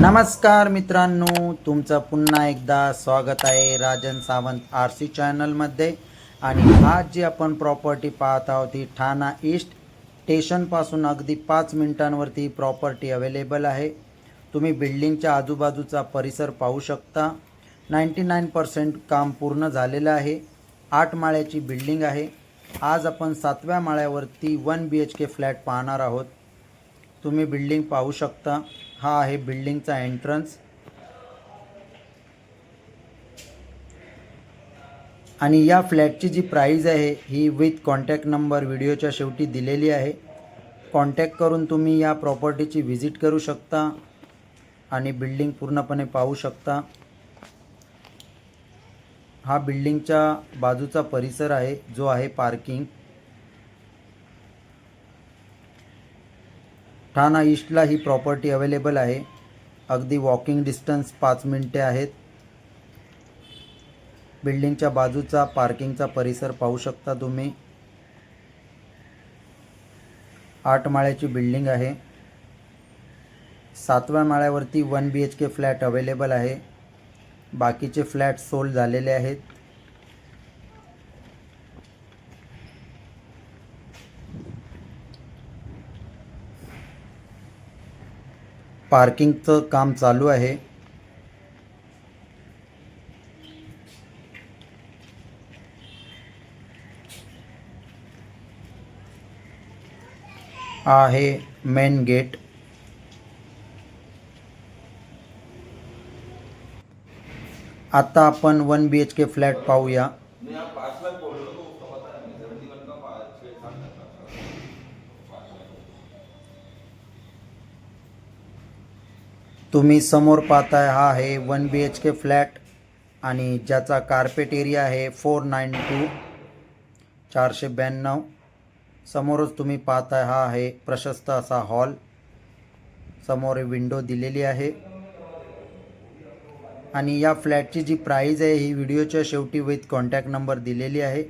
नमस्कार मित्रांनो तुमचं पुन्हा एकदा स्वागत आहे राजन सावंत आर सी चॅनलमध्ये. आणि आज जी आपण प्रॉपर्टी पाहत आहोत ती ठाणा ईस्ट स्टेशनपासून अगदी पाच मिनिटांवरती प्रॉपर्टी अवेलेबल आहे. तुम्ही बिल्डिंगच्या आजूबाजूचा परिसर पाहू शकता. नाईंटी नाईन पर्सेंट काम पूर्ण झालेलं आहे. आठ माळ्याची बिल्डिंग आहे. आज आपण सातव्या माळ्यावरती one B H K flat पाहणार आहोत. तुम्ही बिल्डिंग पाहू शकता. हा आहे बिल्डिंगचा एंट्रन्स. आणि या फ्लॅटची जी प्राईज आहे ही विथ कॉन्टॅक्ट नंबर व्हिडिओच्या शेवटी दिलेली आहे. कॉन्टॅक्ट करून तुम्ही या प्रॉपर्टीची व्हिजिट करू शकता आणि बिल्डिंग पूर्णपणे पाहू शकता. हा बिल्डिंगच्या बाजूचा परिसर आहे जो आहे पार्किंग. ठाणा ईस्टला ही प्रॉपर्टी अवेलेबल आहे. अगदी वॉकिंग डिस्टन्स पाच मिनटे आहेत. बिल्डिंगच्या बाजूचा पार्किंगचा परिसर पाहू शकता तुम्ही. आठ माळ्याची बिल्डिंग आहे. सातव्या माळ्यावरती one B H K flat available आहे. बाकीचे फ्लॅट सोल्ड झालेले आहेत. पार्किंगचं काम चालू आहे. आहे मेन गेट. आता आपण one B H K flat पाहूया. तुम्ही समोर पाहताय हा आहे one B H K flat आणि ज्याचा कार्पेट एरिया आहे फोर नाईन टू चारशे ब्याण्णव. समोरच तुम्ही पाहताय हा आहे प्रशस्त असा हॉल. समोर विंडो दिलेली आहे. आणि या फ्लॅटची जी प्राईज आहे ही व्हिडिओच्या शेवटी विथ कॉन्टॅक्ट नंबर दिलेली आहे.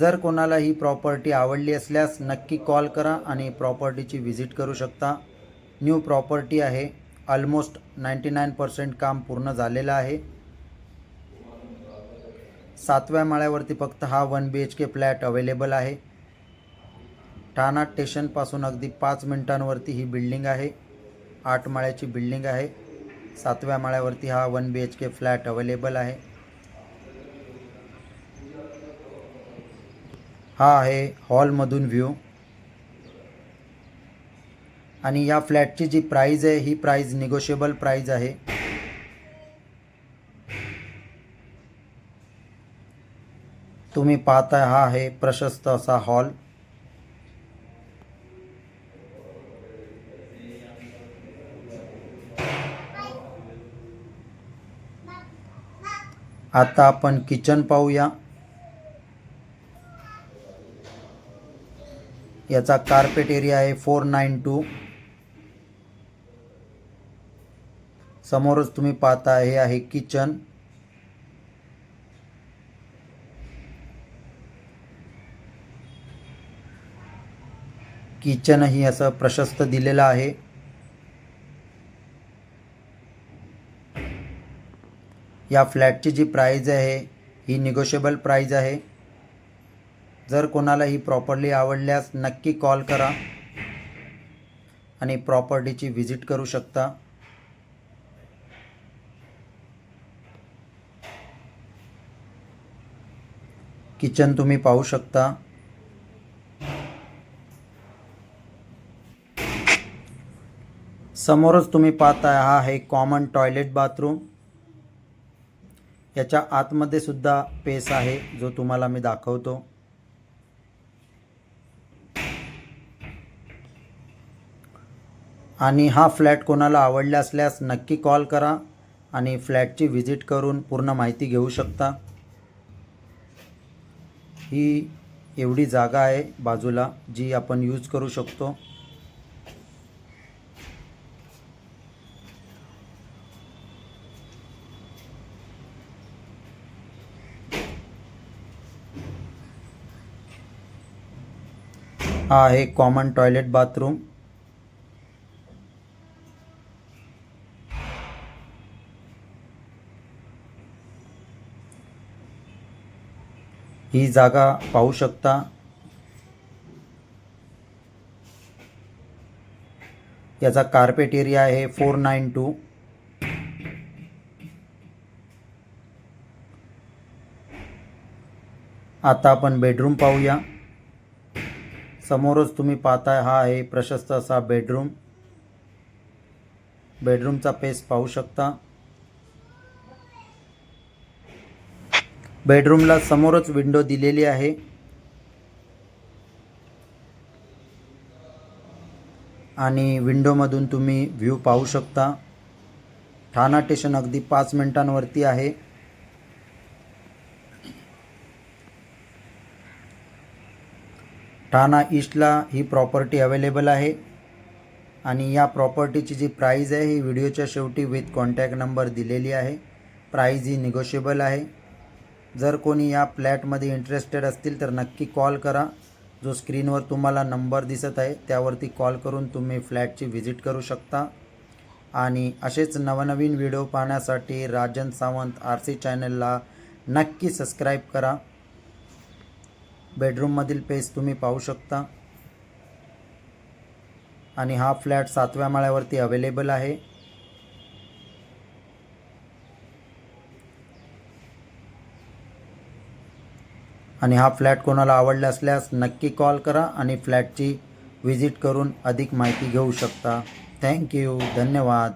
जर कोणाला ही प्रॉपर्टी आवडली असल्यास नक्की कॉल करा आणि प्रॉपर्टीची व्हिजिट करू शकता. न्यू प्रॉपर्टी आहे. ऑलमोस्ट नाईंटी नाईन पर्सेंट काम पूर्ण झालेलं आहे. सातव्या माळ्यावरती फक्त हा one B H K flat available आहे. ठाणा स्टेशनपासून अगदी पाच मिनिटांवरती ही बिल्डिंग आहे. आठ माळ्याची बिल्डिंग आहे. सातव्या माळ्यावरती हा one B H K flat available आहे. हा आहे हॉलमधून व्ह्यू आणि या फ्लॅटची जी प्राईज आहे ही प्राईज निगोशिएबल प्राईज आहे. तुम्ही पाहता हा आहे प्रशस्त असा हॉल. आता आपण किचन पाहूया. याचा कार्पेट एरिया आहे फोर नाईन टू समोरच तुम्ही पाहता हे आहे किचन. किचनही असं प्रशस्त दिलेलं आहे. या फ्लॅटची जी प्राईज आहे ही निगोशिएबल प्राईज आहे. जर कोणाला ही प्रॉपर्टी आवडल्यास नक्की कॉल करा आणि प्रॉपर्टीची व्हिजिट करू शकता. किचन तुम्ही पाहू शकता. समोरच तुम्ही पाहताय हा आहे कॉमन टॉयलेट बाथरूम याच्या आतमध्ये सुद्धा पेस आहे जो तुम्हाला मी दाखवतो. आणि हा फ्लॅट कोणाला आवडला असल्यास नक्की कॉल करा आणि फ्लॅटची व्हिजिट करून पूर्ण माहिती घेऊ शकता. ही एवढी जागा आहे बाजूला जी आपण यूज करू शकतो. हा आहे कॉमन टॉयलेट बाथरूम ही जागा पाहू शकता. याचा कार्पेट एरिया आहे फोर नाईन टू आता आपण बेडरूम पाहूया. समोरच तुम्ही पाहताय हा आहे प्रशस्त असा बेडरूम बेडरूमचा पेस पाहू शकता. बेडरूमला समोरच विंडो दिलेली आहे. आणि विंडोमधून तुम्ही व्ह्यू पाहू शकता. ठाणा स्टेशन अगदी पाच मिनिटांवरती आहे. ठाणा ईस्टला ही प्रॉपर्टी अवेलेबल आहे. आणि या प्रॉपर्टीची जी प्राईज आहे ही व्हिडिओच्या शेवटी विथ कॉन्टॅक्ट नंबर दिलेली आहे. प्राईज ही निगोशिएबल आहे. जर कोणी या फ्लॅटमध्ये इंटरेस्टेड असतील तर नक्की कॉल करा. जो स्क्रीनवर तुम्हाला नंबर दिसत आहे त्यावरती कॉल करून तुम्ही फ्लॅटची व्हिजिट करू शकता. आणि असेच नवनवीन व्हिडिओ पाहण्यासाठी राजन सावंत आर सी चॅनलला नक्की सबस्क्राईब करा. बेडरूममधील पेज तुम्ही पाहू शकता. आणि हा फ्लॅट सातव्या माळ्यावरती अवेलेबल आहे. आणि हा फ्लॅट कोणाला आवडला असल्यास नक्की कॉल करा आणि फ्लॅटची व्हिजिट करून अधिक माहिती घेऊ शकता. थँक्यू धन्यवाद.